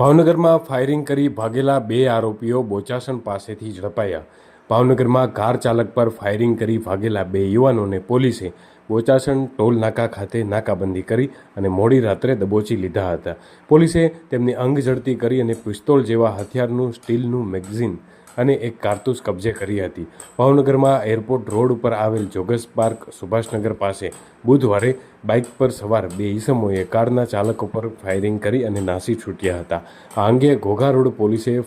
ભાવનગરમાં ફાયરિંગ કરી ભાગેલા બે આરોપીઓ બોચાસણ પાસેથી ઝડપાયા. ભાવનગરમાં કાર ચાલક પર ફાયરિંગ કરી ભાગેલા બે યુવાનોને પોલીસે બોચાસણ ટોલ નાકા ખાતે નાકાબંધી કરી અને મોડી રાત્રે દબોચી લીધા હતા. પોલીસે તેમની અંગ ઝડતી કરી અને પિસ્તોલ જેવા હથિયારનું, સ્ટીલનું મેગઝીન અને એક કારતૂસ કબજે કરી હતી. ભાવનગરમાં એરપોર્ટ રોડ ઉપર આવેલ જોગસ પાર્ક સુભાષનગર પાસે બુધવારે બાઇક પર સવાર બે ઈસમોએ કારના ચાલકો પર ફાયરિંગ કરી અને નાસી છૂટ્યા હતા. આ અંગે ઘોઘા રોડ પોલીસે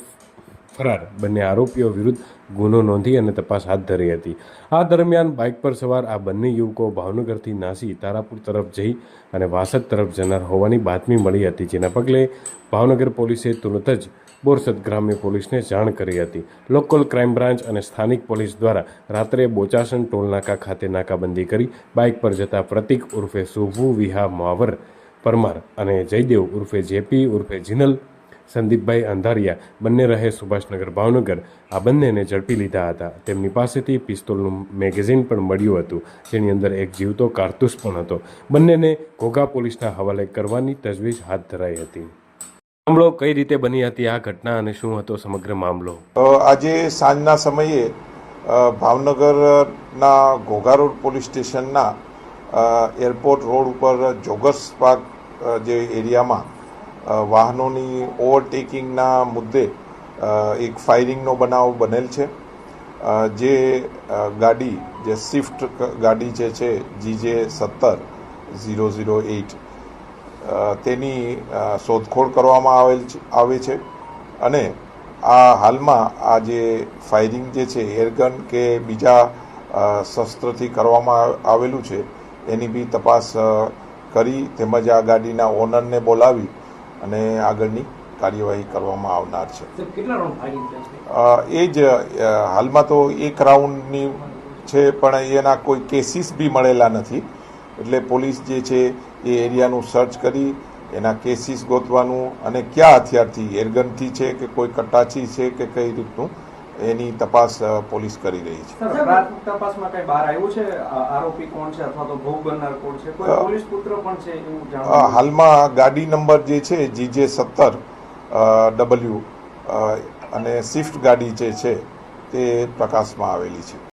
ફરાર. બંને આરોપીઓ વિરુદ્ધ ગુનો નોંધી અને તપાસ હાથ ધરી હતી. આ દરમિયાન બાઇક પર સવાર આ બંને યુવકો ભાવનગરથી નાસી તારાપુર તરફ જઈ અને વાસદ તરફ જનાર હોવાની બાતમી મળી હતી, જેના પગલે ભાવનગર પોલીસે તુરંત જ બોરસદ ગ્રામ્ય પોલીસને જાણ કરી હતી. લોકલ ક્રાઇમ બ્રાન્ચ અને સ્થાનિક પોલીસ દ્વારા રાત્રે બોચાસણ ટોલનાકા ખાતે નાકાબંધી કરી બાઇક પર જતા પ્રતિક ઉર્ફે શુભુ વિહા માવર પરમાર અને જયદેવ ઉર્ફે જેપી ઉર્ફે જીનલ સંદીપભાઈ અંધારિયા બંને રહે સુભાષનગર ભાવનગર. આ બંનેને ઝડપી લીધા હતા. તેમની પાસેથી પિસ્તોલનું મેગેઝિન પણ મળ્યું હતું, જેની અંદર એક જીવતો કારતૂસ પણ હતો. બંનેને ઘોઘા પોલીસના હવાલે કરવાની તજવીજ હાથ ધરાઈ હતી. મામલો કઈ રીતે બની હતી, આ ઘટના અને શું હતો સમગ્ર મામલો? આજે સાંજના સમયે ભાવનગરના ઘોઘા રોડ પોલીસ સ્ટેશનના એરપોર્ટ રોડ ઉપર જોગર્સ પાર્ક જે એરિયામાં વાહનોની ઓવરટેકિંગના મુદ્દે એક ફાયરિંગનો બનાવ બનેલ છે. જે ગાડી, જે સ્વિફ્ટ ગાડી જે છે, જીજે સત્તર ઝીરો ઝીરો એઇટ તેની શોધખોળ કરવામાં આવેલ આવે છે. અને આ હાલમાં આ જે ફાયરિંગ જે છે, એરગન કે બીજા શસ્ત્રથી કરવામાં આવેલું છે, એની બી તપાસ કરી તેમજ આ ગાડીના ઓનરને બોલાવી અને આગળની કાર્યવાહી કરવામાં આવનાર છે. એ જ હાલમાં તો એક રાઉન્ડની છે પણ એના કોઈ કેસીસ બી મળેલા નથી. એટલે પોલીસ જે છે એ એરિયાનું સર્ચ કરી એના કેસીસ ગોતવાનું અને કયા હથિયારથી એરગનથી છે કે કોઈ કટાચી છે કે કઈ રીતનું એની તપાસ પોલીસ કરી રહી છે. તપાસમાં કઈ બહાર આવ્યું છે? આરોપી કોણ છે અથવા તો ભોગ બનનાર કોણ છે? કોઈ પોલીસ પુત્ર પણ છે એવું હાલમાં ગાડી નંબર જે છે જીજે સત્તર ડબલ્યુ અને સ્વિફ્ટ ગાડી જે છે તે પ્રકાશમાં આવેલી છે.